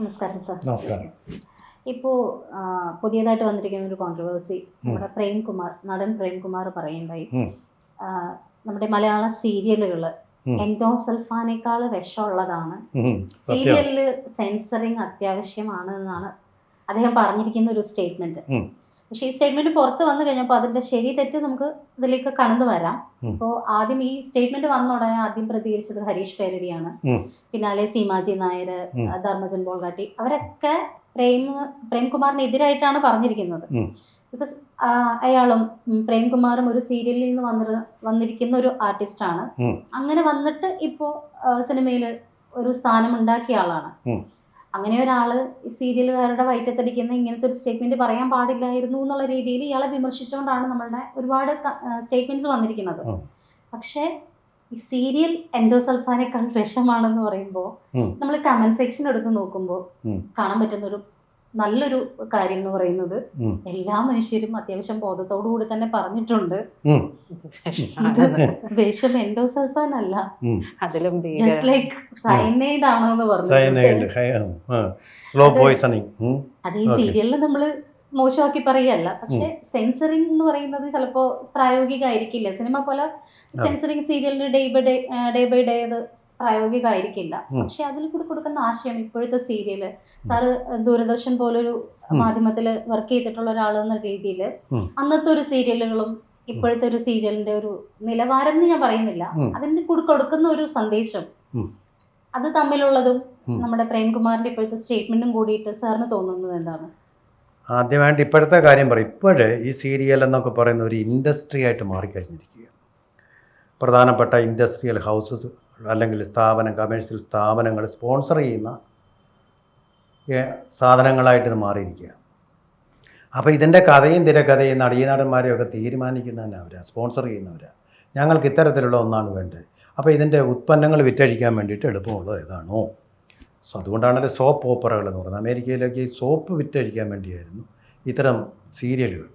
നമസ്കാരം സാർ. നമസ്കാരം. ഇപ്പോൾ പുതിയതായിട്ട് വന്നിരിക്കുന്ന ഒരു കോൺട്രവേഴ്സി നമ്മുടെ പ്രേംകുമാർ നടൻ പ്രേംകുമാർ പറയുണ്ടായി നമ്മുടെ മലയാള സീരിയലുകൾ എൻഡോസൽഫാനേക്കാൾ വിഷമുള്ളതാണ്. സീരിയലിൽ സീരിയലിൽ സെൻസറിങ് അത്യാവശ്യമാണ് എന്നാണ് അദ്ദേഹം പറഞ്ഞിരിക്കുന്ന ഒരു സ്റ്റേറ്റ്മെന്റ്. പക്ഷേ ഈ സ്റ്റേറ്റ്മെന്റ് പുറത്ത് വന്നു കഴിഞ്ഞപ്പോൾ അതിന്റെ ശരി തെറ്റ് നമുക്ക് ഇതിലേക്ക് കടന്നു വരാം. അപ്പോൾ ആദ്യം ഈ സ്റ്റേറ്റ്മെന്റ് വന്ന ഉടനെ ആദ്യം പ്രതികരിച്ചത് ഹരീഷ് പേരടിയാണ്. പിന്നാലെ സീമാജി നായർ ധർമ്മജൻ ബോൾഗാട്ടി അവരൊക്കെ പ്രേം പ്രേംകുമാറിനെതിരായിട്ടാണ് പറഞ്ഞിരിക്കുന്നത്. ബിക്കോസ് അയാളും പ്രേംകുമാറും ഒരു സീരിയലിൽ നിന്ന് വന്നി വന്നിരിക്കുന്ന ഒരു ആർട്ടിസ്റ്റാണ് ആണ്. അങ്ങനെ വന്നിട്ട് ഇപ്പോ സിനിമയിൽ ഒരു സ്ഥാനം ഉണ്ടാക്കിയ ആളാണ്. അങ്ങനെ ഒരാൾ ഈ സീരിയലുകാരുടെ വയറ്റത്തടിക്കുന്ന ഇങ്ങനത്തെ ഒരു സ്റ്റേറ്റ്മെന്റ് പറയാൻ പാടില്ലായിരുന്നു എന്നുള്ള രീതിയിൽ ഇയാളെ വിമർശിച്ചുകൊണ്ടാണ് നമ്മളുടെ ഒരുപാട് സ്റ്റേറ്റ്മെന്റ്സ് വന്നിരിക്കുന്നത്. പക്ഷേ ഈ സീരിയൽ എൻഡോസൾഫാനേക്കാൾ വിഷമാണെന്ന് പറയുമ്പോൾ നമ്മൾ കമന്റ് സെക്ഷൻ എടുത്ത് നോക്കുമ്പോൾ കാണാൻ പറ്റുന്ന ഒരു നല്ലൊരു കാര്യം എന്ന് പറയുന്നത്. എല്ലാ മനുഷ്യരും അത്യാവശ്യം ബോധത്തോടു കൂടി തന്നെ പറഞ്ഞിട്ടുണ്ട്. വേഷം ഇത് വിഷം എൻഡോസൾഫാൻ അല്ല. അതിലും ജസ്റ്റ് ലൈക്ക് ആണോ എന്ന് പറഞ്ഞു അത് ഈ സീരിയലിൽ സീരിയലിൽ നമ്മൾ മോശമാക്കി പറയല്ല പക്ഷെ സെൻസറിങ് എന്ന് പറയുന്നത് ചിലപ്പോ പ്രായോഗികമായിരിക്കില്ല സിനിമ പോലെ censoring സീരിയലിന് day by day day by day അത് പ്രായോഗികമായിരിക്കില്ല. പക്ഷെ അതിൽ കൂടി കൊടുക്കുന്ന ആശയം ഇപ്പോഴത്തെ സീരിയൽ സാറ് ദൂരദർശൻ പോലൊരു മാധ്യമത്തിൽ മാധ്യമത്തിൽ വർക്ക് ചെയ്തിട്ടുള്ള ഒരാൾ എന്ന രീതിയിൽ അന്നത്തെ ഒരു സീരിയലുകളും ഇപ്പോഴത്തെ ഒരു സീരിയലിന്റെ ഒരു നിലവാരം എന്ന് ഞാൻ പറയുന്നില്ല. അതിന് കൂടി കൊടുക്കുന്ന ഒരു സന്ദേശം അത് തമ്മിലുള്ളതും നമ്മുടെ പ്രേംകുമാറിന്റെ ഇപ്പോഴത്തെ സ്റ്റേറ്റ്മെന്റും കൂടിയിട്ട് സാറിന് തോന്നുന്നത് എന്താണ്? ആദ്യമായിട്ട് ഇപ്പോഴത്തെ കാര്യം പറയും ഇപ്പോഴേ ഈ സീരിയൽ എന്നൊക്കെ പറയുന്ന ഒരു ഇൻഡസ്ട്രി ആയിട്ട് മാറിക്കഴിഞ്ഞിരിക്കുക പ്രധാനപ്പെട്ട ഇൻഡസ്ട്രിയൽ ഹൗസസ് അല്ലെങ്കിൽ സ്ഥാപനം കമേഴ്ഷ്യൽ സ്ഥാപനങ്ങൾ സ്പോൺസർ ചെയ്യുന്ന സാധനങ്ങളായിട്ട് ഇത് മാറിയിരിക്കുക അപ്പോൾ ഇതിന്റെ കഥയും തിരക്കഥയും നടീനടന്മാരെയും ഒക്കെ തീരുമാനിക്കുന്ന തന്നെ അവരാ സ്പോൺസർ ചെയ്യുന്നവരാണ് ഞങ്ങൾക്ക് ഇത്തരത്തിലുള്ള ഒന്നാണ് വേണ്ടത്. അപ്പോൾ ഇതിന്റെ ഉത്പന്നങ്ങൾ വിറ്റഴിക്കാൻ വേണ്ടിയിട്ട് എളുപ്പമുള്ളത് ഏതാണോ? സോ അതുകൊണ്ടാണല്ലോ സോപ്പ് ഓപ്പറകൾ എന്ന് പറയുന്നത്. അമേരിക്കയിലേക്ക് ഈ സോപ്പ് വിറ്റഴിക്കാൻ വേണ്ടിയായിരുന്നു ഇത്തരം സീരിയലുകൾ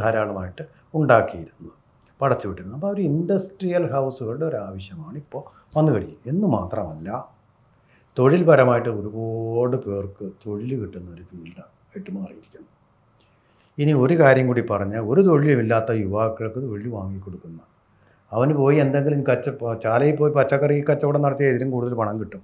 ധാരാളമായിട്ട് ഉണ്ടാക്കിയിരുന്നത്. പടച്ചു വിട്ടിരുന്നത് അപ്പോൾ ഒരു ഇൻഡസ്ട്രിയൽ ഹൗസുകളുടെ ഒരു ആവശ്യമാണ് ഇപ്പോൾ വന്നു കഴിഞ്ഞു എന്ന് മാത്രമല്ല തൊഴിൽപരമായിട്ട് ഒരുപാട് പേർക്ക് തൊഴിൽ കിട്ടുന്ന ഒരു ഫീൽഡാണ് ആയിട്ട് മാറിയിരിക്കുന്നത് ഇനി ഒരു കാര്യം കൂടി പറഞ്ഞാൽ ഒരു തൊഴിലുമില്ലാത്ത യുവാക്കൾക്ക് തൊഴിൽ വാങ്ങിക്കൊടുക്കുന്ന അവന് പോയി എന്തെങ്കിലും കച്ച ചാലയിൽ പോയി പച്ചക്കറി കച്ചവടം നടത്തിയ ഇതിലും കൂടുതൽ പണം കിട്ടും.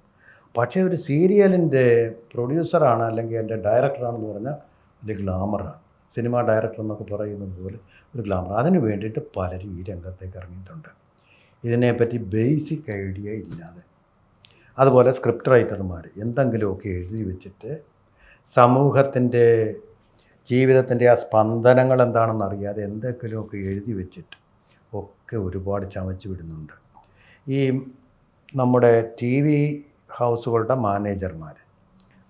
പക്ഷേ ഒരു സീരിയലിന്റെ പ്രൊഡ്യൂസറാണ് അല്ലെങ്കിൽ എന്റെ ഡയറക്ടറാണെന്ന് പറഞ്ഞാൽ വലിയ ഗ്ലാമറാണ്. സിനിമ ഡയറക്ടർ എന്നൊക്കെ പറയുന്നത് പോലെ ഒരു ഗ്ലാമർ അതിന് വേണ്ടിയിട്ട് പലരും ഈ രംഗത്തേക്ക് ഇറങ്ങിയിട്ടുണ്ട്. ഇതിനെപ്പറ്റി ബേസിക് ഐഡിയ ഇല്ലാതെ. അതുപോലെ സ്ക്രിപ്റ്റ് റൈറ്റർമാർ എന്തെങ്കിലുമൊക്കെ എഴുതി വെച്ചിട്ട് സമൂഹത്തിന്റെ ജീവിതത്തിന്റെ ആ സ്പന്ദനങ്ങൾ എന്താണെന്ന് അറിയാതെ എന്തെങ്കിലുമൊക്കെ എഴുതി വെച്ചിട്ട് ഒക്കെ ഒരുപാട് ചമച്ചു വിടുന്നുണ്ട്. ഈ നമ്മുടെ ടി വി ഹൗസുകളുടെ മാനേജർമാർ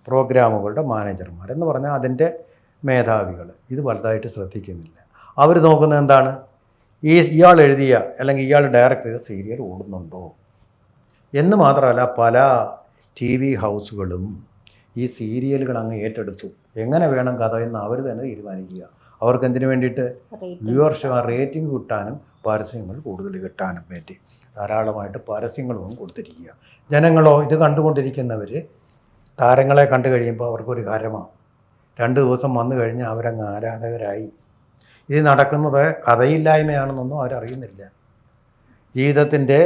പ്രോഗ്രാമുകളുടെ മാനേജർമാർ എന്ന് പറഞ്ഞാൽ അതിന്റെ മേധാവികൾ. ഇത് വലുതായിട്ട് ശ്രദ്ധിക്കുന്നില്ല. അവർ നോക്കുന്നത് എന്താണ്? ഈ ഇയാൾ എഴുതിയ അല്ലെങ്കിൽ ഇയാൾ ഡയറക്റ്റ് ചെയ്ത സീരിയൽ ഓടുന്നുണ്ടോ? എന്ന് മാത്രമല്ല പല ടി വി ഹൗസുകളും ഈ സീരിയലുകൾ അങ്ങ് ഏറ്റെടുത്തു. എങ്ങനെ വേണം കഥ എന്ന് അവർ തന്നെ തീരുമാനിക്കുക. അവർക്ക് എന്തിനു വേണ്ടിയിട്ട്? വ്യൂവർഷ വ്യൂവർഷിപ്പ് റേറ്റിംഗ് കിട്ടാനും പരസ്യങ്ങൾ കൂടുതൽ കിട്ടാനും വേണ്ടി. ധാരാളമായിട്ട് പരസ്യങ്ങളും കൊടുത്തിരിക്കുക. ജനങ്ങളോ ഇത് കണ്ടുകൊണ്ടിരിക്കുന്നവർ താരങ്ങളെ കണ്ടു കഴിയുമ്പോൾ അവർക്കൊരു ഹരമാണ് രണ്ട് ദിവസം വന്നു കഴിഞ്ഞാൽ അവരങ്ങ് ആരാധകരായി. ഇത് നടക്കുന്നത് കഥയില്ലായ്മയാണെന്നൊന്നും അവരറിയുന്നില്ല. ജീവിതത്തിന്റെ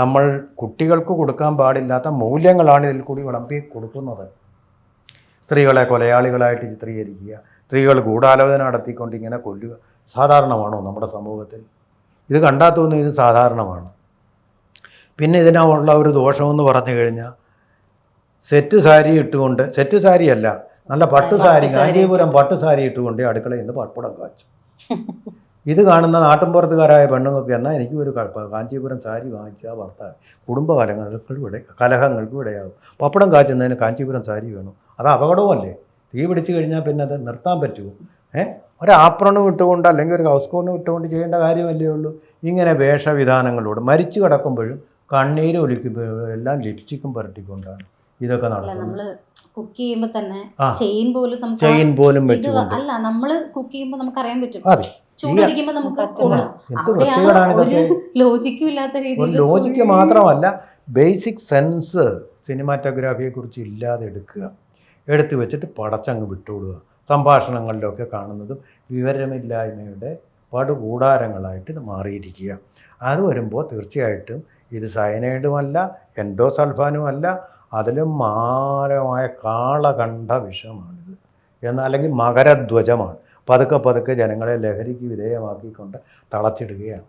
നമ്മൾ കുട്ടികൾക്ക് കൊടുക്കാൻ പാടില്ലാത്ത മൂല്യങ്ങളാണ് ഇതിൽ കൂടി വിളമ്പി കൊടുക്കുന്നത്. സ്ത്രീകളെ കൊലയാളികളായിട്ട് ചിത്രീകരിക്കുക സ്ത്രീകൾ ഗൂഢാലോചന നടത്തിക്കൊണ്ട് ഇങ്ങനെ കൊല്ലുക സാധാരണമാണോ നമ്മുടെ സമൂഹത്തിൽ? ഇത് കണ്ടാൽ തോന്നുന്നു ഇത് സാധാരണമാണ്. പിന്നെ ഇതിനുള്ള ഒരു ദോഷമെന്ന് പറഞ്ഞു കഴിഞ്ഞാൽ സെറ്റ് സാരി ഇട്ടുകൊണ്ട് സെറ്റ് സാരി അല്ല നല്ല പട്ടു സാരി പട്ടുസാരി. കാഞ്ചീപുരം പട്ടു സാരി ഇട്ടുകൊണ്ട് അടുക്കളയിൽ നിന്ന് പപ്പടം കാച്ചു. ഇത് കാണുന്ന നാട്ടിൻപുറത്തുകാരായ പെണ്ണുങ്ങൾക്ക് എന്നാൽ എനിക്ക് ഒരു കാഞ്ചീപുരം സാരി വാങ്ങിച്ച ഭർത്താവ്. കുടുംബകലങ്ങൾക്ക് ഇവിടെ കലഹങ്ങൾക്ക് ഇടയാകും പപ്പടം കാച്ചുന്നതിന് കാഞ്ചീപുരം സാരി വേണം. അത് അപകടവുമല്ലേ? തീ പിടിച്ചു കഴിഞ്ഞാൽ പിന്നെ അത് നിർത്താൻ പറ്റുമോ? ഏഹ് ഒരു ആപ്രണം ഇട്ടുകൊണ്ട് അല്ലെങ്കിൽ ഒരു ഹൗസ് കോണും ഇട്ടുകൊണ്ട് ചെയ്യേണ്ട കാര്യമല്ലേ ഉള്ളൂ. ഇങ്ങനെ വേഷവിധാനങ്ങളോട് മരിച്ചു കിടക്കുമ്പോഴും കണ്ണീര് ഒലിക്കുമ്പോഴും എല്ലാം ലിപ്സ്റ്റിക്കും പുരട്ടിക്കൊണ്ടാണ്. ഇതൊക്കെ നടക്കുന്നത് കുക്ക് ചെയ്യുമ്പോൾ തന്നെ ചെയിൻ പോലും നമുക്ക് ചെയിൻ പോലും വെച്ചുകൊണ്ട്. അല്ല നമ്മൾ കുക്ക് ചെയ്യുമ്പോ നമുക്ക് അറിയാൻ പറ്റും. അതെ. ചൂടടിക്കുമ്പോ നമുക്ക് ലോജിക്കും ഇല്ലാത്ത രീതിയിൽ ലോജിക്ക് മാത്രമല്ല ബേസിക് സെൻസ് സിനിമാറ്റോഗ്രാഫിയെ കുറിച്ച് ഇല്ലാതെ എടുക്കുക. എടുത്തു വെച്ചിട്ട് പടച്ചങ്ങ് വിട്ടുകൊടുക സംഭാഷണങ്ങളിലൊക്കെ കാണുന്നതും വിവരമില്ലായ്മയുടെ പടുകൂടാരങ്ങളായിട്ട് ഇത് മാറിയിരിക്കുക. അത് വരുമ്പോൾ തീർച്ചയായിട്ടും ഇത് സയനൈഡുമല്ല എൻഡോസൾഫാനുമല്ല അതിലും മാരമായ കാളകണ്ഠ വിഷമാണിത്. എന്നല്ലെങ്കിൽ മകരധ്വജമാണ്. പതുക്കെ പതുക്കെ ജനങ്ങളെ ലഹരിക്ക് വിധേയമാക്കിക്കൊണ്ട് തളച്ചിടുകയാണ്.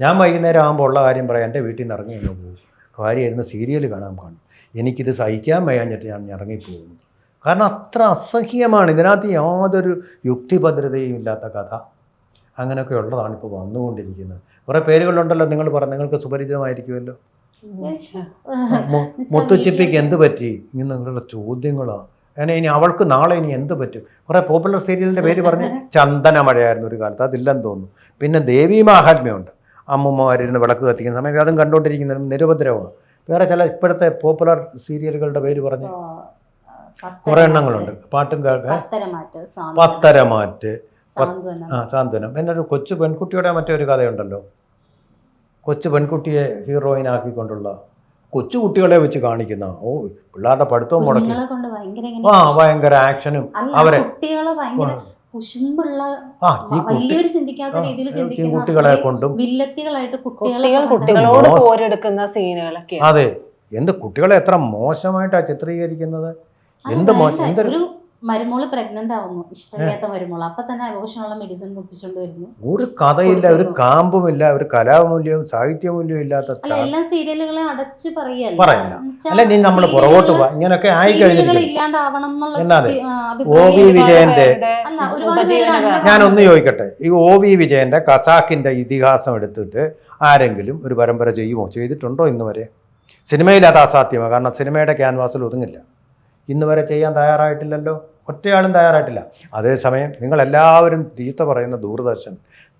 ഞാൻ വൈകുന്നേരം ആകുമ്പോൾ ഉള്ള കാര്യം പറയാം. എന്റെ വീട്ടിൽ നിന്ന് ഇറങ്ങി അങ്ങ് പോകും. കാര്യമായിരുന്നു സീരിയൽ കാണാൻ കാണും എനിക്കിത് സഹിക്കാൻ വയ്യാഞ്ഞിട്ട് ഞാൻ ഇറങ്ങിപ്പോകുന്നത് കാരണം അത്ര അസഹ്യമാണ്. ഇതിനകത്ത് യാതൊരു യുക്തിഭദ്രതയും ഇല്ലാത്ത കഥ. അങ്ങനെയൊക്കെ ഉള്ളതാണ് ഇപ്പോൾ വന്നുകൊണ്ടിരിക്കുന്നത്. കുറേ പേരുകളുണ്ടല്ലോ നിങ്ങൾ പറഞ്ഞു നിങ്ങൾക്ക് സുപരിചിതമായിരിക്കുമല്ലോ. മുത്തുച്ചിപ്പിക്ക് എന്ത് പറ്റി? നിങ്ങളുടെ ചോദ്യങ്ങളാണ് അങ്ങനെ ഇനി അവൾക്ക് നാളെ ഇനി എന്ത് പറ്റും? കുറേ പോപ്പുലർ സീരിയലിന്റെ പേര് പറഞ്ഞ് ചന്ദന മഴയായിരുന്നു ഒരു കാലത്ത്. അതില്ലെന്ന് തോന്നുന്നു. പിന്നെ ദേവി മാഹാത്മ്യമുണ്ട്. അമ്മൂമ്മമാരിരുന്ന് വിളക്ക് കത്തിക്കുന്ന സമയത്ത് അതും കണ്ടുകൊണ്ടിരിക്കുന്ന നിരുപദ്രവമാണ്. വേറെ ചില ഇപ്പോഴത്തെ പോപ്പുലർ സീരിയലുകളുടെ പേര് പറഞ്ഞ് കുറേ എണ്ണങ്ങളുണ്ട്. പാട്ടും കേൾക്കാൻ പത്തരമാറ്റ് സാന്ത്വനം. പിന്നെ ഒരു കൊച്ചു പെൺകുട്ടിയുടെ മറ്റൊരു കഥയുണ്ടല്ലോ. കൊച്ചു പെൺകുട്ടിയെ ഹീറോയിൻ ആക്കിക്കൊണ്ടുള്ള കൊച്ചു കുട്ടികളെ വെച്ച് കാണിക്കുന്ന ഓ പിള്ളേരുടെ പഠിത്തവും മുടക്കി. കുഞ്ഞുങ്ങളെ കൊണ്ട് ഭയങ്കര ആ ഭയങ്കര ആക്ഷനും അവരെ- കുട്ടികളെ ആ. ഈ കുട്ടി കൊണ്ടും കുട്ടികളോട് പോരെടുക്കുന്ന സീനുകളൊക്കെ അതെ. എന്ത് കുട്ടികളെ എത്ര മോശമായിട്ടാണ് ചിത്രീകരിക്കുന്നത്? എന്ത് മോശം എന്തൊരു മരുമോൾ പ്രഗ്നന്റ് ആവുന്നു. ഇഷ്ടമില്ലാത്ത മരുമോൾ. അപ്പൊ തന്നെ അബോഷനുള്ള മെഡിസിൻ കുപ്പിച്ചോണ്ട് വരുന്നു. ഒരു കഥയില്ല ഒരു കാമ്പുമില്ല ഒരു കലാമൂല്യവും സാഹിത്യമൂല്യവും ഇല്ലാത്ത അല്ല എല്ലാ സീരിയലുകളെ അടച്ച് പറയല്ല. അല്ല നീ നമ്മൾ പുറകോട്ട് പോവാ. ഇങ്ങനൊക്കെ ആയി ഇല്ലാണ്ടാവണം ഒ വി വിജയന്റെ. ഞാനൊന്ന് ചോദിക്കട്ടെ. ഈ ഒ വി വിജയന്റെ കസാക്കിന്റെ ഇതിഹാസം എടുത്തിട്ട് ആരെങ്കിലും ഒരു പരമ്പര ചെയ്യുമോ ചെയ്തിട്ടുണ്ടോ ഇന്ന് വരെ? സിനിമയിൽ അത് അസാധ്യമാണ് കാരണം സിനിമയുടെ ക്യാൻവാസിൽ ഒതുങ്ങില്ല. ഇന്ന് വരെ ചെയ്യാൻ തയ്യാറായിട്ടില്ലല്ലോ? ഒറ്റയാളും തയ്യാറായിട്ടില്ല. അതേസമയം നിങ്ങളെല്ലാവരും തീത്ത പറയുന്ന ദൂരദർശൻ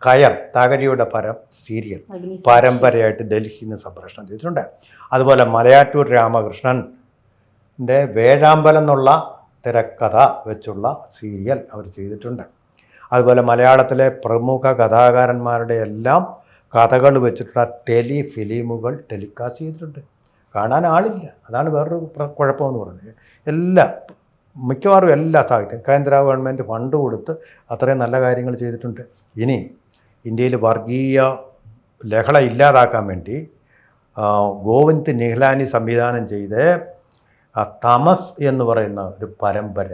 കയർ തകഴിയുടെ പരം സീരിയൽ. പരമ്പരയായിട്ട് ഡൽഹിയിൽ നിന്ന് സംപ്രേഷണം ചെയ്തിട്ടുണ്ട്. അതുപോലെ മലയാറ്റൂർ രാമകൃഷ്ണന്റെ വേഴാമ്പലം എന്നുള്ള തിരക്കഥ വെച്ചുള്ള സീരിയൽ അവർ ചെയ്തിട്ടുണ്ട്. അതുപോലെ മലയാളത്തിലെ പ്രമുഖ കഥാകാരന്മാരുടെ എല്ലാം കഥകൾ വെച്ചിട്ടുള്ള ടെലി ഫിലിമുകൾ ടെലികാസ്റ്റ് ചെയ്തിട്ടുണ്ട്. കാണാൻ ആളില്ല. അതാണ് വേറൊരു കുഴപ്പമെന്ന് പറഞ്ഞത് എല്ലാ മിക്കവാറും എല്ലാ സാഹിത്യം കേന്ദ്ര ഗവൺമെന്റ് ഫണ്ട് കൊടുത്ത് അത്രയും നല്ല കാര്യങ്ങൾ ചെയ്തിട്ടുണ്ട്. ഇനി ഇന്ത്യയിൽ വർഗീയ ലഹള ഇല്ലാതാക്കാൻ വേണ്ടി ഗോവിന്ദ് നിഹ്ലാനി സംവിധാനം ചെയ്ത് തമസ് എന്ന് പറയുന്ന ഒരു പരമ്പര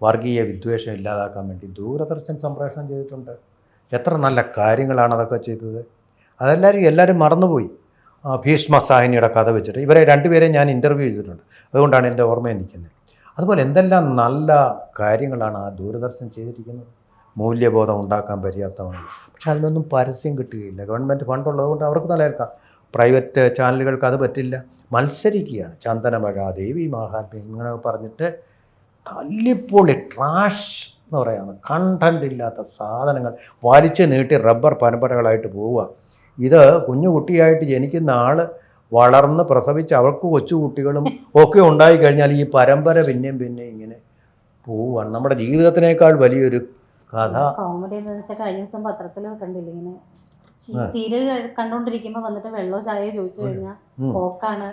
വർഗീയ വിദ്വേഷം ഇല്ലാതാക്കാൻ വേണ്ടി ദൂരദർശൻ സംപ്രേഷണം ചെയ്തിട്ടുണ്ട്. എത്ര നല്ല കാര്യങ്ങളാണ് അതൊക്കെ ചെയ്തത്. അതെല്ലാവരും എല്ലാവരും മറന്നുപോയി. ഭീഷ്മ സാഹിനിയുടെ കഥ വെച്ചിട്ട് ഇവരെ രണ്ടുപേരെയും ഞാൻ ഇന്റർവ്യൂ ചെയ്തിട്ടുണ്ട്. അതുകൊണ്ടാണ് എന്റെ ഓർമ്മ നിൽക്കുന്നത്. അതുപോലെ എന്തെല്ലാം നല്ല കാര്യങ്ങളാണ് ആ ദൂരദർശൻ ചെയ്തിരിക്കുന്നത്? മൂല്യബോധം ഉണ്ടാക്കാൻ പര്യാപ്തമാണ്. പക്ഷെ അതിനൊന്നും പരസ്യം കിട്ടുകയില്ല. ഗവൺമെന്റ് ഫണ്ട് ഉള്ളതുകൊണ്ട് അവർക്ക് നിലനിൽക്കാം പ്രൈവറ്റ് ചാനലുകൾക്ക് അത് പറ്റില്ല. മത്സരിക്കുകയാണ്. ചന്ദനമഴ ദേവി മഹാത്മ്യം ഇങ്ങനെ പറഞ്ഞിട്ട് തല്ലിപ്പൊളി ട്രാഷ് എന്ന് പറയുന്നത് കണ്ടന്റ് ഇല്ലാത്ത സാധനങ്ങൾ വലിച്ചു നീട്ടി റബ്ബർ പരമ്പരകളായിട്ട് പോവുക. ഇത് കുഞ്ഞു കുട്ടിയായിട്ട് ജനിക്കുന്ന ആൾ വളർന്ന് പ്രസവിച്ച് അവൾക്ക് കൊച്ചുകുട്ടികളും ഒക്കെ ഉണ്ടായി കഴിഞ്ഞാൽ ഈ പരമ്പര പിന്നെയും പിന്നെ ഇങ്ങനെ പോവാണ് നമ്മുടെ ജീവിതത്തിനേക്കാൾ വലിയൊരു കഥ. കോമഡി എന്ന് വെച്ചാൽ കഴിഞ്ഞ ദിവസം പത്രത്തിൽ കണ്ടില്ല ഇങ്ങനെ സീരിയൽ കണ്ടോണ്ടിരിക്കുമ്പോ വന്നിട്ട് വെള്ളോ ചോദിച്ചു കഴിഞ്ഞാൽ. പോക്കാണ്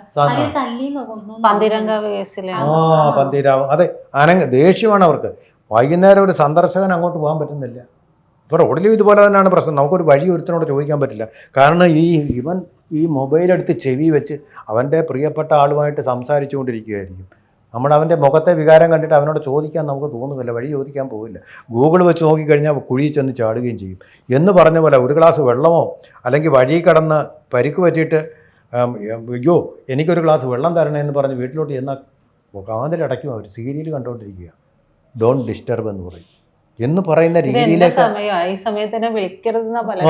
ആ പന്തീരാവും. അതെ അനങ്ങ ദേഷ്യമാണ് അവർക്ക്. വൈകുന്നേരം ഒരു സന്ദർശകൻ അങ്ങോട്ട് പോകാൻ പറ്റുന്നില്ല. ഇപ്പൊ റോഡിലും ഇതുപോലെ തന്നെയാണ് പ്രശ്നം. നമുക്കൊരു വഴി ഒരുത്തനോട് ചോദിക്കാൻ പറ്റില്ല. കാരണം ഈ ഇവൻ ഈ മൊബൈലെടുത്ത് ചെവി വെച്ച് അവന്റെ പ്രിയപ്പെട്ട ആളുമായിട്ട് സംസാരിച്ചു കൊണ്ടിരിക്കുകയായിരിക്കും നമ്മൾ അവന്റെ മുഖത്തെ വികാരം കണ്ടിട്ട് അവനോട് ചോദിക്കാൻ നമുക്ക് തോന്നുന്നില്ല വഴി ചോദിക്കാൻ പോകില്ല ഗൂഗിൾ വെച്ച് നോക്കിക്കഴിഞ്ഞാൽ കുഴി ചെന്ന് ചാടുകയും ചെയ്യും. എന്ന് പറഞ്ഞ പോലെ ഒരു ഗ്ലാസ് വെള്ളമോ അല്ലെങ്കിൽ വഴി കടന്ന് പരിക്ക് പറ്റിയിട്ട് അയ്യോ എനിക്കൊരു ഗ്ലാസ് വെള്ളം തരണേ എന്ന് പറഞ്ഞ് വീട്ടിലോട്ട് ചെന്നാൽ കാതിലടയ്ക്കും അവർ. സീരിയൽ കണ്ടുകൊണ്ടിരിക്കുക. ഡോണ്ട് ഡിസ്റ്റർബ് എന്ന് പറയും. എന്ന് പറയുന്ന രീതിയിലേക്ക്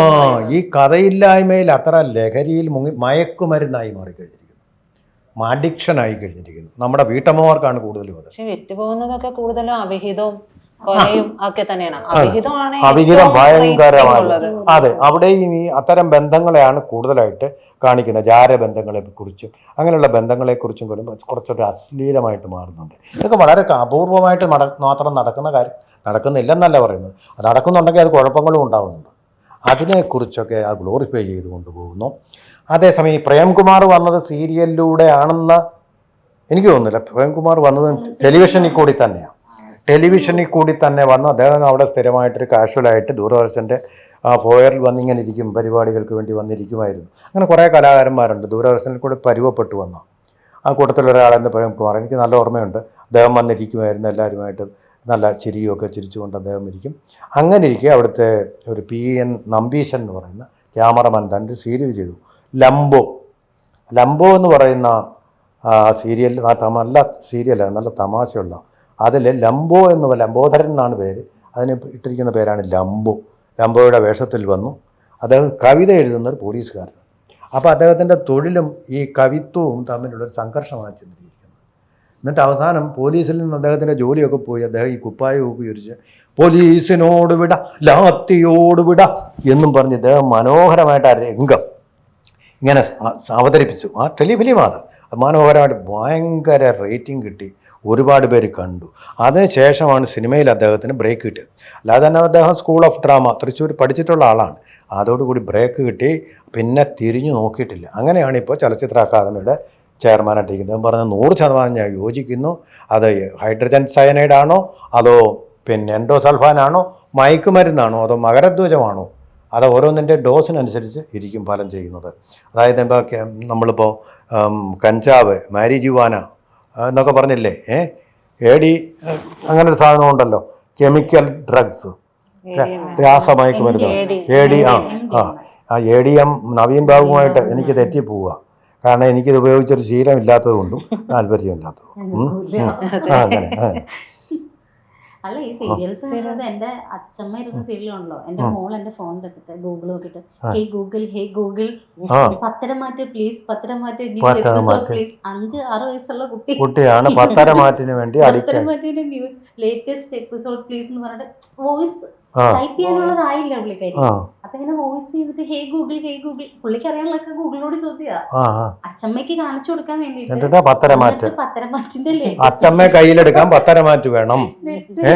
ആ ഈ കഥയില്ലായ്മയിൽ അത്ര ലഹരിയിൽ മുങ്ങി മയക്കുമരുന്നായി മാറിക്കഴിഞ്ഞിരിക്കുന്നു. അഡിക്ഷനായി കഴിഞ്ഞിരിക്കുന്നു. നമ്മുടെ വീട്ടമ്മമാർക്കാണ് കൂടുതലും അത്. പക്ഷെ വിറ്റുപോകുന്നതൊക്കെ കൂടുതലും അവിഹിതവും കൊലയും ഒക്കെ തന്നെയാണ്. അവിഹിതം ഭയങ്കരമാണ്. അതെ അവിടെയും ഈ അത്തരം ബന്ധങ്ങളെയാണ് കൂടുതലായിട്ട് കാണിക്കുന്നത്. ജാരബന്ധങ്ങളെ കുറിച്ചും അങ്ങനെയുള്ള ബന്ധങ്ങളെ കുറിച്ചും കുറച്ചൊരു അശ്ലീലമായിട്ട് മാറുന്നുണ്ട്. ഇതൊക്കെ വളരെ അപൂർവമായിട്ട് മാത്രം നടക്കുന്ന കാര്യം. നടക്കുന്നില്ലെന്നല്ല പറയുന്നത്. അത് നടക്കുന്നുണ്ടെങ്കിൽ അത് കുഴപ്പങ്ങളും ഉണ്ടാകുന്നുണ്ട് അതിനെക്കുറിച്ചൊക്കെ ആ ഗ്ലോറിഫൈ ചെയ്ത് കൊണ്ടുപോകുന്നു. അതേസമയം ഈ പ്രേംകുമാർ വന്നത് സീരിയലിലൂടെ ആണെന്ന് എനിക്ക് തോന്നുന്നില്ല. പ്രേംകുമാർ വന്നത് ടെലിവിഷനിൽ കൂടി തന്നെയാണ് ടെലിവിഷനിൽ കൂടി തന്നെ വന്ന് അദ്ദേഹം അവിടെ സ്ഥിരമായിട്ടൊരു കാഷ്വലായിട്ട് ദൂരദർശന്റെ ആ ഫോയറിൽ വന്നിങ്ങനെ ഇരിക്കും പരിപാടികൾക്ക് വേണ്ടി വന്നിരിക്കുമായിരുന്നു. അങ്ങനെ കുറേ കലാകാരന്മാരുണ്ട്. ദൂരദർശനിൽ കൂടി പരുവപ്പെട്ടു വന്ന. ആ കൂട്ടത്തിലൊരാളെന്ന് പ്രേംകുമാർ. എനിക്ക് നല്ല ഓർമ്മയുണ്ട്. അദ്ദേഹം വന്നിരിക്കുമായിരുന്നു എല്ലാവരുമായിട്ട്. നല്ല ചിരിയുമൊക്കെ ചിരിച്ചുകൊണ്ട് അദ്ദേഹം ഇരിക്കും. അങ്ങനെ ഇരിക്കെ അവിടുത്തെ ഒരു പി എൻ നമ്പീശൻ എന്ന് പറയുന്ന ക്യാമറമാൻ തന്റെ സീരിയൽ ചെയ്തു. ലംബോ. ലംബോ എന്ന് പറയുന്ന സീരിയൽ നല്ല സീരിയലാണ് നല്ല തമാശയുള്ള. അതിൽ ലംബോ എന്ന് ലംബോധരൻ എന്നാണ് പേര്. അതിന് ഇട്ടിരിക്കുന്ന പേരാണ് ലംബോ. ലംബോയുടെ വേഷത്തിൽ വന്നു. അദ്ദേഹം കവിത എഴുതുന്ന ഒരു പോലീസുകാരൻ അപ്പോൾ അദ്ദേഹത്തിന്റെ തൊഴിലും ഈ കവിത്വവും തമ്മിലുള്ളൊരു സംഘർഷമാണ് ചെന്നിരിക്കുന്നത്. എന്നിട്ട് അവസാനം പോലീസിൽ നിന്ന് അദ്ദേഹത്തിന്റെ ജോലിയൊക്കെ പോയി. അദ്ദേഹം ഈ കുപ്പായം ഉപയോഗിച്ച് പോലീസിനോട് വിട ലാത്തിയോട് വിട എന്നും പറഞ്ഞ് ഇദ്ദേഹം മനോഹരമായിട്ട് ആ രംഗം ഇങ്ങനെ അവതരിപ്പിച്ചു. ആ ടെലിഫിലിമാണ്. അത് മനോഹരമായിട്ട് ഭയങ്കര റേറ്റിംഗ് കിട്ടി. ഒരുപാട് പേര് കണ്ടു. അതിനുശേഷമാണ് സിനിമയിൽ അദ്ദേഹത്തിന് ബ്രേക്ക് കിട്ടിയത്. അല്ലാതെ തന്നെ അദ്ദേഹം സ്കൂൾ ഓഫ് ഡ്രാമ തൃശ്ശൂർ പഠിച്ചിട്ടുള്ള ആളാണ്. അതോടുകൂടി ബ്രേക്ക് കിട്ടി. പിന്നെ തിരിഞ്ഞു നോക്കിയിട്ടില്ല. അങ്ങനെയാണ് ഇപ്പോൾ ചലച്ചിത്ര അക്കാദമിയുടെ ചെയർമാനായിട്ടിരിക്കുന്നത് പറഞ്ഞ നൂറ് ശതമാനം ഞാൻ യോജിക്കുന്നു. അത് ഹൈഡ്രജൻ സയനൈഡ് ആണോ അതോ പിന്നെ എൻഡോസൾഫാനാണോ? മയക്കുമരുന്നാണോ? അതോ മകരധ്വജമാണോ അത് ഓരോന്നിന്റെ ഡോസിനനുസരിച്ച് ഇരിക്കും ഫലം ചെയ്യുന്നത്. അതായത് ഇപ്പോൾ നമ്മളിപ്പോൾ കഞ്ചാവ് മാരിജുവാന എന്നൊക്കെ പറഞ്ഞില്ലേ? ഏ? ഏടി ഡി അങ്ങനെ ഒരു സാധനം ഉണ്ടല്ലോ. Chemical drugs. രാസമയക്കുമരുന്ന്. A D. ആ ആ ആ എ ഡി എം നവീൻ ബാബുമായിട്ട് എനിക്ക് തെറ്റിപ്പോവുക കാരണം എനിക്കിത് ഉപയോഗിച്ചൊരു ശീലമില്ലാത്തത് കൊണ്ടും താല്പര്യമില്ലാത്തതും. അങ്ങനെ അല്ല ഈ സീരിയൽസ് പറയുന്നത് എന്റെ അച്ഛമ്മ ഇരുന്ന സീരിയലുണ്ടല്ലോ എന്റെ മോൾ എന്റെ ഫോൺ എടുത്തിട്ട് ഗൂഗിൾ നോക്കിട്ട് ഹേ ഗൂഗിൾ ഹേ ഗൂഗിൾ പത്തര മാറ്റി പ്ലീസ് പത്തരം മാറ്റി ന്യൂ എപ്പിസോഡ് പ്ലീസ് അഞ്ച് ആറ് വയസ്സുള്ള കുട്ടി. കുട്ടിയാണ് പത്തര മാറ്റിന് വേണ്ടി പത്തര പത്തരം മാറ്റിന്റെ ന്യൂ ലേറ്റസ്റ്റ് എപ്പിസോഡ് പ്ലീസ് എന്ന് പറഞ്ഞിട്ട് വോയിസ് ടൈപ്പ് ചെയ്യാനുള്ളതായില്ല പുള്ളിക്കാരി. അപ്പൊ ഇങ്ങനെ വോയിസ് ചെയ്തിട്ട് ഹേ ഗൂഗിൾ ഹേ ഗൂഗിൾ. പുള്ളിക്ക് അറിയാനുള്ള ഗൂഗിളിനോട് ചോദ്യാ ആ കാണിച്ചു കൊടുക്കാൻ വേണ്ടിട്ട് പത്തരമാറ്റ് പത്തര മാറ്റ്? പത്തരം മാറ്റിന്റെ അച്ചമ്മയെ കയ്യിലെടുക്കാൻ പത്തരമാറ്റ് വേണം.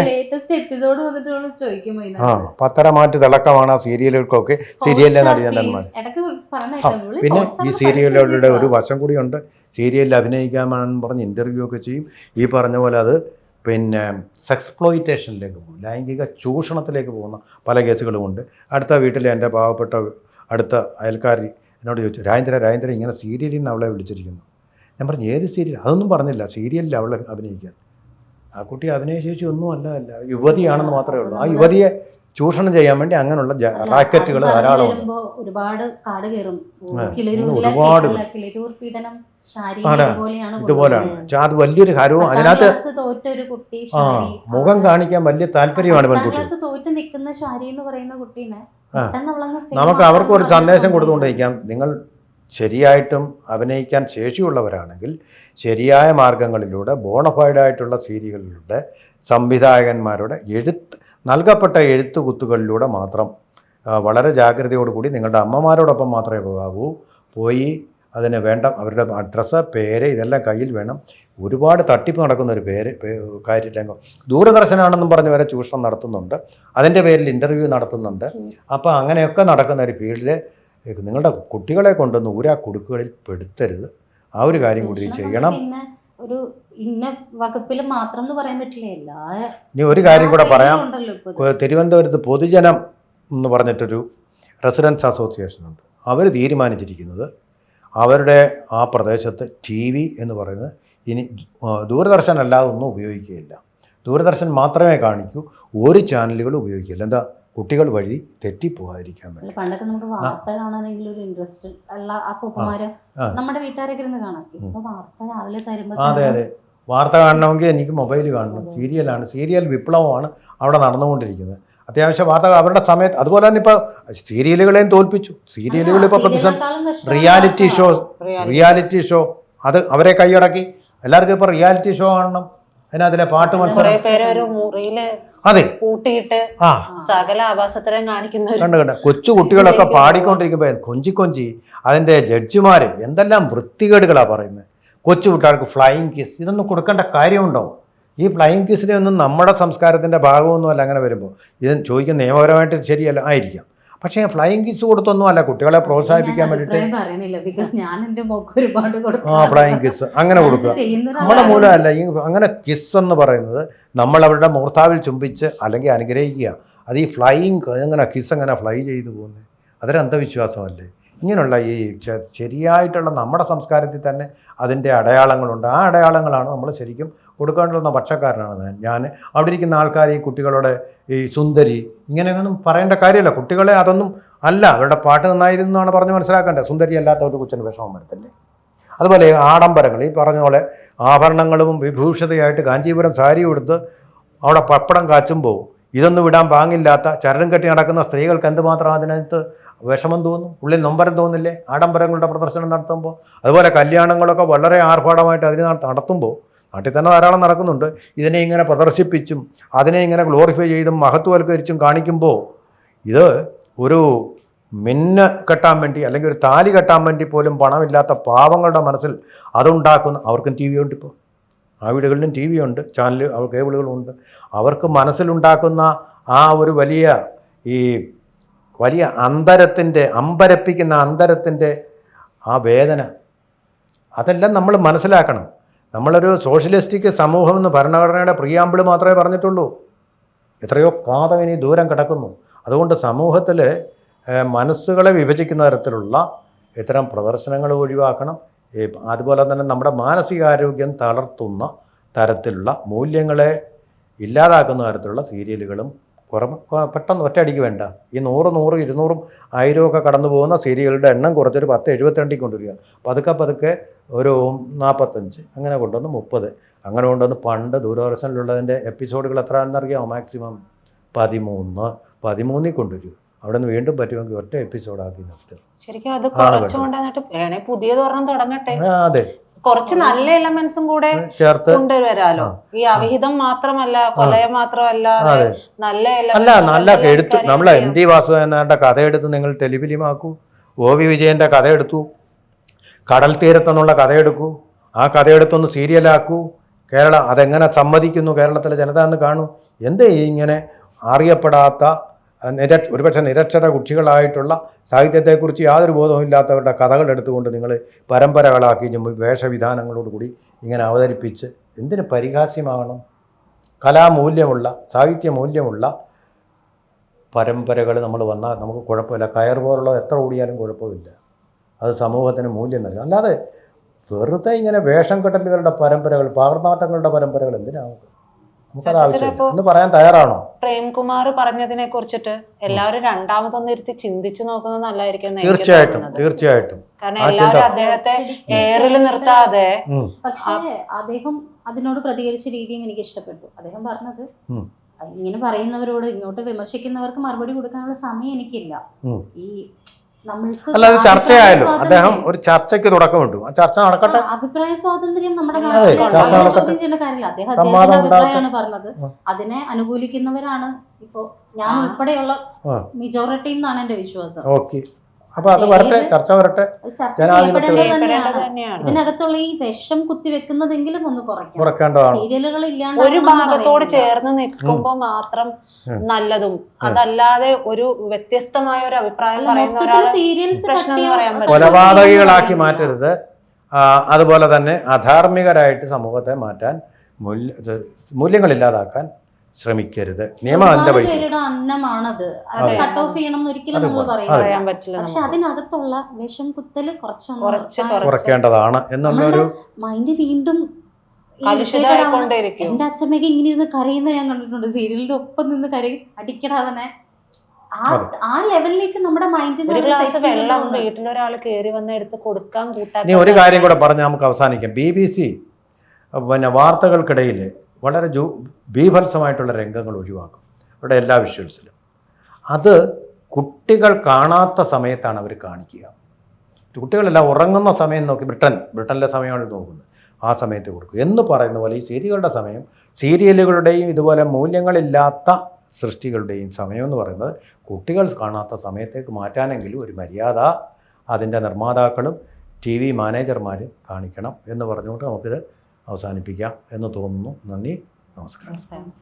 ലേറ്റസ്റ്റ് എപ്പിസോഡ് വന്നിട്ട് ചോദിക്കുമ്പോ ചോദിക്കും ആ പത്തര മാറ്റ് തിളക്കമാണ് ആ സീരിയലുകൾക്കൊക്കെ. സീരിയലിലെ നടീനടന്മാർ. പിന്നെ ഈ സീരിയലുകളുടെ ഒരു വശം കൂടിയുണ്ട്. സീരിയലിൽ അഭിനയിക്കാമെന്ന് പറഞ്ഞ് ഇന്റർവ്യൂ ഒക്കെ ചെയ്യും. ഈ പറഞ്ഞ പോലെ അത് പിന്നെ സെക്സ്പ്ലോയിറ്റേഷനിലേക്ക് പോകും. ലൈംഗിക ചൂഷണത്തിലേക്ക് പോകുന്ന പല കേസുകളുമുണ്ട് അടുത്ത വീട്ടിലെ എന്റെ പാവപ്പെട്ട അടുത്ത അയൽക്കാരി എന്നോട് ചോദിച്ചു രാജേന്ദ്ര രാജേന്ദ്ര ഇങ്ങനെ സീരിയലിൽ നിന്ന് അവളെ വിളിച്ചിരിക്കുന്നു. ഞാൻ പറഞ്ഞു ഏത് സീരിയൽ? അതൊന്നും പറഞ്ഞില്ല സീരിയലിൽ അവളെ അഭിനയിക്കാൻ. ആ കുട്ടി അഭിനയശേഷി ഒന്നും അല്ല അല്ല യുവതിയാണെന്ന് മാത്രമേ ഉള്ളൂ. ആ യുവതിയെ ചൂഷണം ചെയ്യാൻ വേണ്ടി അങ്ങനെയുള്ള റാക്കറ്റുകൾ ധാരാളമുണ്ട്. ഒരുപാട് കാട് കയറും. ഒരുപാട് ഇതുപോലെയാണ് അത് വലിയൊരു കാര്യവും അതിനകത്ത് ആ മുഖം കാണിക്കാൻ വലിയ താല്പര്യമാണ് പെൺകുട്ടി. തോറ്റ് നിൽക്കുന്ന ശാരി എന്ന് പറയുന്ന കുട്ടീനെ നമുക്ക് അവർക്ക് ഒരു സന്ദേശം കൊടുത്തുകൊണ്ടിരിക്കാം. നിങ്ങൾ ശരിയായിട്ടും അഭിനയിക്കാൻ ശേഷിയുള്ളവരാണെങ്കിൽ ശരിയായ മാർഗങ്ങളിലൂടെ ബോണഫൈഡ് ആയിട്ടുള്ള സീരിയലുകളുടെ സംവിധായകന്മാരുടെ എഴുത്ത് നൽകപ്പെട്ട എഴുത്തുകുത്തുകളിലൂടെ മാത്രം ആ, വളരെ ജാഗ്രതയോടുകൂടി നിങ്ങളുടെ അമ്മമാരോടൊപ്പം മാത്രമേ പോകാവൂ. പോയി അതിന് വേണ്ട അവരുടെ അഡ്രസ്സ് പേര് ഇതെല്ലാം കയ്യിൽ വേണം. ഒരുപാട് തട്ടിപ്പ് നടക്കുന്ന ഒരു പേര് കാര്യരംഗം ദൂരദർശനാണെന്നും പറഞ്ഞ് വരെ ചൂഷണം നടത്തുന്നുണ്ട്. അതിന്റെ പേരിൽ ഇന്റർവ്യൂ നടത്തുന്നുണ്ട്. അപ്പോൾ അങ്ങനെയൊക്കെ നടക്കുന്ന ഒരു ഫീൽഡിൽ നിങ്ങളുടെ കുട്ടികളെ കൊണ്ടൊന്ന് ഊരാ കുടുക്കുകളിൽ പെടുത്തരുത്. ആ ഒരു കാര്യം കൂടി ചെയ്യണം. ഒരു ഇന്ന വകുപ്പിൽ മാത്രം എന്ന് പറയാൻ പറ്റില്ല. എല്ലാ ഇനി ഒരു കാര്യം കൂടെ പറയാം. തിരുവനന്തപുരത്ത് പൊതുജനം എന്ന് പറഞ്ഞിട്ടൊരു റെസിഡൻസ് അസോസിയേഷൻ ഉണ്ട്. അവർ തീരുമാനിച്ചിരിക്കുന്നത് അവരുടെ ആ പ്രദേശത്ത് ടി വി എന്ന് പറയുന്നത് ഇനി ദൂരദർശൻ അല്ലാതെ ഒന്നും ഉപയോഗിക്കുകയില്ല. ദൂരദർശൻ മാത്രമേ കാണിക്കൂ ഒരു ചാനലുകൾ ഉപയോഗിക്കില്ല എന്താ കുട്ടികൾ വഴി തെറ്റിപ്പോകാതിരിക്കാൻ വേണ്ടി. പണ്ടൊക്കെ നമുക്ക് വാർത്ത കാണാനെങ്കിലും ഒരു ഇൻട്രസ്റ്റ് അല്ല അപ്പൂപ്പന്മാര്. നമ്മുടെ വീട്ടുകാരൊക്കെ ഇരുന്ന് കാണാം. ഇപ്പൊ വാർത്ത രാവിലെ അതെ അതെ. വാർത്ത കാണണമെങ്കിൽ എനിക്ക് മൊബൈൽ കാണണം. സീരിയലാണ്. സീരിയൽ വിപ്ലവമാണ് അവിടെ നടന്നുകൊണ്ടിരിക്കുന്നത്. അത്യാവശ്യം വാർത്തകൾ അവരുടെ സമയത്ത് അതുപോലെ തന്നെ ഇപ്പോൾ സീരിയലുകളെയും തോൽപ്പിച്ചു. സീരിയലുകൾ ഇപ്പോൾ പ്രതിസന്ധി റിയാലിറ്റി ഷോ റിയാലിറ്റി ഷോ. അത് അവരെ കൈയടക്കി. എല്ലാവർക്കും ഇപ്പോൾ റിയാലിറ്റി ഷോ കാണണം. അതിനകത്തിലെ പാട്ട് മത്സരം. അതെ. കൂട്ടിയിട്ട് ആ. സകല ആഭാസത്തരം കാണിക്കുന്നവര് കണ്ട് കണ്ട്. കൊച്ചു കുട്ടികളൊക്കെ പാടിക്കൊണ്ടിരിക്കുമ്പോൾ കൊഞ്ചി കൊഞ്ചി. അതിന്റെ ജഡ്ജിമാർ എന്തെല്ലാം വൃത്തികേടുകളാണ് പറയുന്നത് കൊച്ചു കുട്ടികൾക്ക് ഫ്ലൈയിങ് കിസ് ഇതൊന്നും കൊടുക്കേണ്ട കാര്യമുണ്ടോ? ഈ ഫ്ലൈയിങ് കിസിനെ ഒന്നും നമ്മുടെ സംസ്കാരത്തിന്റെ ഭാഗമൊന്നുമല്ല അങ്ങനെ വരുമ്പോൾ. ഇത് ചോദിക്കുന്ന നിയമപരമായിട്ട് ശരിയല്ല ആയിരിക്കാം. പക്ഷേ ഫ്ലൈയിങ് കിസ് കൊടുത്തൊന്നും അല്ല കുട്ടികളെ പ്രോത്സാഹിപ്പിക്കാൻ വേണ്ടിയിട്ട്. ആ ഫ്ലൈയിങ് കിസ് അങ്ങനെ കൊടുക്കുക. നമ്മുടെ നമ്മുടെ മൂലമല്ല ഈ അങ്ങനെ കിസ് എന്ന് പറയുന്നത് നമ്മൾ അവരുടെ മൂർത്താവിൽ ചുംബിച്ച് അല്ലെങ്കിൽ അനുഗ്രഹിക്കുക. അത് ഈ ഫ്ലൈയിങ് എങ്ങനെ കിസ് എങ്ങനെ ഫ്ലൈ ചെയ്തു പോകുന്നത്. അതൊരു അന്ധവിശ്വാസമല്ലേ? ഇങ്ങനെയുള്ള ഈ ശരിയായിട്ടുള്ള നമ്മുടെ സംസ്കാരത്തിൽ തന്നെ അതിന്റെ അടയാളങ്ങളുണ്ട്. ആ അടയാളങ്ങളാണ് നമ്മൾ ശരിക്കും കൊടുക്കേണ്ടുന്ന പക്ഷക്കാരനാണ് ഞാൻ. അവിടെ ഇരിക്കുന്ന ആൾക്കാർ ഈ കുട്ടികളുടെ ഈ സുന്ദരി ഇങ്ങനെയൊന്നും പറയേണ്ട കാര്യമില്ല. കുട്ടികളെ അതൊന്നും അല്ല. അവരുടെ പാട്ട് നന്നായിരുന്നു എന്നാണ് പറഞ്ഞ് മനസ്സിലാക്കേണ്ടത്. സുന്ദരി അല്ലാത്ത ഒരു കൊച്ചിന് വിഷമം വരത്തില്ലേ? അതുപോലെ ആഡംബരങ്ങൾ ഈ പറഞ്ഞ പോലെ ആഭരണങ്ങളും വിഭൂഷിതയായിട്ട് കാഞ്ചീപുരം സാരി കൊടുത്ത് അവിടെ പപ്പടം കാച്ചുമ്പോൾ ഇതൊന്നും വിടാൻ പാങ്ങില്ലാത്ത ചരടും കെട്ടി നടക്കുന്ന സ്ത്രീകൾക്ക് എന്തുമാത്രം അതിനകത്ത് വിഷമം തോന്നും? ഉള്ളിൽ നൊമ്പരം തോന്നില്ലേ? ആഡംബരങ്ങളുടെ പ്രദർശനം നടത്തുമ്പോൾ? അതുപോലെ കല്യാണങ്ങളൊക്കെ വളരെ ആർഭാടമായിട്ട് അതിന് നട- നടത്തുമ്പോൾ? നാട്ടിൽ തന്നെ ധാരാളം നടക്കുന്നുണ്ട്. ഇതിനെ ഇങ്ങനെ പ്രദർശിപ്പിച്ചും അതിനെ ഇങ്ങനെ ഗ്ലോറിഫൈ ചെയ്തും മഹത്വവൽക്കരിച്ചും കാണിക്കുമ്പോൾ ഇത് ഒരു മിന്ന കെട്ടാൻ വേണ്ടി അല്ലെങ്കിൽ ഒരു താലി കെട്ടാൻ വേണ്ടി പോലും പണമില്ലാത്ത പാവങ്ങളുടെ മനസ്സിൽ അതുണ്ടാക്കുന്ന അവർക്കും ടി വി ഉണ്ട് ആ വീടുകളിലും ടി വി ഉണ്ട് ചാനൽ അവർ കേബിളുകളും ഉണ്ട് അവർക്ക് മനസ്സിലുണ്ടാക്കുന്ന ആ ഒരു വലിയ ഈ വലിയ അന്തരത്തിന്റെ അമ്പരപ്പിക്കുന്ന അന്തരത്തിന്റെ ആ വേദന അതെല്ലാം നമ്മൾ മനസ്സിലാക്കണം. നമ്മളൊരു സോഷ്യലിസ്റ്റിക് സമൂഹം എന്ന് ഭരണഘടനയുടെ പ്രിയാമ്പിൾ മാത്രമേ പറഞ്ഞിട്ടുള്ളൂ. എത്രയോ പാതം ഇനി ദൂരം കിടക്കുന്നു. അതുകൊണ്ട് സമൂഹത്തിൽ മനസ്സുകളെ വിഭജിക്കുന്ന തരത്തിലുള്ള ഇത്തരം പ്രദർശനങ്ങൾ ഒഴിവാക്കണം. അതുപോലെ തന്നെ നമ്മുടെ മാനസികാരോഗ്യം തളർത്തുന്ന തരത്തിലുള്ള മൂല്യങ്ങളെ ഇല്ലാതാക്കുന്ന തരത്തിലുള്ള സീരിയലുകളും കുറവ് പെട്ടെന്ന് ഒറ്റയടിക്ക് വേണ്ട. ഈ നൂറ് നൂറ് ഇരുന്നൂറും ആയിരവും ഒക്കെ കടന്നു പോകുന്ന സീരിയലുകളുടെ എണ്ണം കുറച്ചൊരു പത്ത് എഴുപത്തിരണ്ടിൽ കൊണ്ടുവരിക. പതുക്കെ പതുക്കെ ഒരു നാൽപ്പത്തഞ്ച് അങ്ങനെ കൊണ്ടുവന്ന് മുപ്പത്. അങ്ങനെ കൊണ്ടുവന്ന് പണ്ട് ദൂരദർശനിലുള്ളതിന്റെ എപ്പിസോഡുകൾ എത്രയാണെന്നറിയാമോ? മാക്സിമം പതിമൂന്ന് പതിമൂന്നിൽ കൊണ്ടുവരിക. അവിടെ നിന്ന് വീണ്ടും പറ്റുമെങ്കിൽ ഒറ്റ എപ്പിസോഡാക്കി നിർത്തുക. ശരിക്കും അത് ആണ് കുറച്ചു കൊണ്ടുവന്നിട്ട് വേണേ പുതിയത് ഒരെണ്ണം തുടങ്ങട്ടെ. അതെ. കുറച്ച് നല്ല എലമെന്റ്സും കൂടെ ചേർത്ത്. കൊണ്ടുവരാലോ. ഈ അവിഹിതം മാത്രമല്ല കൊലയെ മാത്രമല്ല നല്ല അല്ല നല്ല ഉണ്ടെങ്കിൽ നമ്മൾ എം. ടി വാസുദേവനാരുടെ കഥ എടുത്ത് നിങ്ങൾ ടെലിഫിലിമാക്കൂ. ഒ വി വിജയന്റെ കഥ എടുത്തു കടൽ തീരത്തെന്നുള്ള കഥ എടുക്കൂ ആ കഥ എടുത്തൊന്ന് സീരിയലാക്കൂ കേരള അതെങ്ങനെ സമ്മതിക്കുന്നു കേരളത്തിലെ ജനത എന്ന് കാണൂ. എന്തേ ഇങ്ങനെ അറിയപ്പെടാത്ത നിര ഒരുപക്ഷെ നിരക്ഷര കുക്ഷികളായിട്ടുള്ള സാഹിത്യത്തെക്കുറിച്ച് യാതൊരു ബോധവും ഇല്ലാത്തവരുടെ കഥകൾ എടുത്തുകൊണ്ട് നിങ്ങൾ പരമ്പരകളാക്കി വേഷവിധാനങ്ങളോട് കൂടി ഇങ്ങനെ അവതരിപ്പിച്ച് എന്തിന് പരിഹാസ്യമാകണം കലാമൂല്യമുള്ള സാഹിത്യമൂല്യമുള്ള പരമ്പരകൾ നമ്മൾ വന്നാൽ നമുക്ക് കുഴപ്പമില്ല. കയർ പോലുള്ള എത്ര ഓടിയാലും കുഴപ്പമില്ല. അത് സമൂഹത്തിന് മൂല്യം നൽകും. അല്ലാതെ വെറുതെ ഇങ്ങനെ വേഷം കെട്ടലുകളുടെ പരമ്പരകൾ പാകർനാട്ടങ്ങളുടെ പരമ്പരകൾ എന്തിനാണ് നമുക്കത് ആവശ്യമില്ല. എന്ന് പറയാൻ തയ്യാറാണോ? പ്രേംകുമാർ പറഞ്ഞതിനെ കുറിച്ചിട്ട് എല്ലാവരും രണ്ടാമതൊന്ന് ഇരുത്തി ചിന്തിച്ചു നോക്കുന്നത് നല്ലതായിരിക്കും തീർച്ചയായിട്ടും തീർച്ചയായിട്ടും. കാരണം എല്ലാവരും അദ്ദേഹത്തെ എയറിൽ നിർത്താതെ പക്ഷേ അദ്ദേഹം അതിനോട് പ്രതികരിച്ച രീതിയും എനിക്ക് ഇഷ്ടപ്പെട്ടു അദ്ദേഹം പറഞ്ഞത്. ഇങ്ങനെ പറയുന്നവരോട് ഇങ്ങോട്ട് വിമർശിക്കുന്നവർക്ക് മറുപടി കൊടുക്കാനുള്ള സമയം എനിക്കില്ല. ഈ നമ്മൾക്ക് അല്ല അത് ചർച്ചയായാലും അദ്ദേഹം ഒരു ചർച്ചയ്ക്ക് തുടക്കമിട്ടു ആ ചർച്ച നടക്കട്ടെ? അഭിപ്രായ സ്വാതന്ത്ര്യം നമ്മുടെ ചോദ്യം ചെയ്യേണ്ട കാര്യമില്ല. അദ്ദേഹം അദ്ദേഹത്തിന്റെ അഭിപ്രായമാണ് പറഞ്ഞത്. അതിനെ അനുകൂലിക്കുന്നവരാണ്. ഇപ്പോ ഞാൻ. ഉൾപ്പെടെയുള്ള. മെജോറിറ്റി എന്നാണ് എന്റെ വിശ്വാസം. ഓക്കെ. അപ്പൊ അത് വരട്ടെ ചർച്ച വരട്ടെ. ഇതിനകത്തുള്ള ഈ വിഷം കുത്തി വെക്കുന്നതെങ്കിലും ഒന്ന് കുറയ്ക്കണം. കുറയ്ക്കേണ്ടതാണ്. സീരിയലുകൾ ഒരു ഭാഗത്തോട് ചേർന്ന് നിൽക്കുമ്പോൾ മാത്രം നല്ലതും. അതല്ലാതെ ഒരു വ്യത്യസ്തമായ ഒരു അഭിപ്രായം പറയുന്ന ഒരാൾ സീരിയൽസ് പ്രശ്നം പറയാൻ പറ്റില്ല. കൊലപാതകികളാക്കി മാറ്റരുത്. അതുപോലെ തന്നെ അധാർമികരായിട്ട് സമൂഹത്തെ മാറ്റാൻ മൂല്യ ഇല്ലാതാക്കാൻ മൂല്യങ്ങളില്ലാതാക്കാൻ ശ്രമിക്കരുത്. നിയമം അതിന്റെ വഴി. അന്നമാണത്. അത് കട്ട് ഓഫ് ചെയ്യണം ഒരിക്കലും നമ്മൾ. പറയാൻ പറ്റില്ല പക്ഷെ. അതിനകത്തുള്ള വിഷം കുത്തൽ കുറച്ചൊന്ന് കുറച്ച് നിർത്താൻ കുറച്ച്. ഒരു എന്നുള്ളൊരു മൈൻഡ് വീണ്ടും എന്റെ അച്ഛമ്മയ്ക്ക് ഇങ്ങനെ ഇരുന്ന് കരയുന്ന ഞാൻ കണ്ടിട്ടുണ്ട്. സീരിയലിന്റെ ഒപ്പം നിന്ന് കരയും അടിക്കടാ ആ ആ ലെവലിലേക്ക് നമ്മുടെ മൈൻഡിന് ഒരു ഗ്ലാസ് വെള്ളം വീട്ടിലൊരാൾ കയറി വന്ന് എടുത്ത് കൊടുക്കാൻ ഇനി ഒരു കാര്യം കൂടെ പറഞ്ഞാൽ നമുക്ക് അവസാനിക്കാം. ബി ബി സി പിന്നെ വാർത്തകൾക്കിടയിൽ വളരെ ജൂ ബീഭത്സമായിട്ടുള്ള രംഗങ്ങൾ ഒഴിവാക്കും അവരുടെ എല്ലാ വിഷ്വൽസിലും അത് കുട്ടികൾ കാണാത്ത സമയത്താണ് അവർ കാണിക്കുക. കുട്ടികളെല്ലാം ഉറങ്ങുന്ന സമയം നോക്കി ബ്രിട്ടൻ ബ്രിട്ടനിലെ സമയമാണ് നോക്കുന്നത് ആ സമയത്ത് കൊടുക്കും. എന്ന് പറയുന്ന പോലെ ഈ സീരിയലുകളുടെ സമയം സീരിയലുകളുടെയും ഇതുപോലെ മൂല്യങ്ങളില്ലാത്ത സൃഷ്ടികളുടെയും സമയം എന്ന് പറയുന്നത് കുട്ടികൾ കാണാത്ത സമയത്തേക്ക് മാറ്റാനെങ്കിലും ഒരു മര്യാദ അതിന്റെ നിർമ്മാതാക്കളും ടി വി മാനേജർമാരും കാണിക്കണം എന്ന് പറഞ്ഞുകൊണ്ട് നമുക്കിത് അവസാനിപ്പിക്കാം എന്ന് തോന്നുന്നു. നന്ദി. നമസ്കാരം.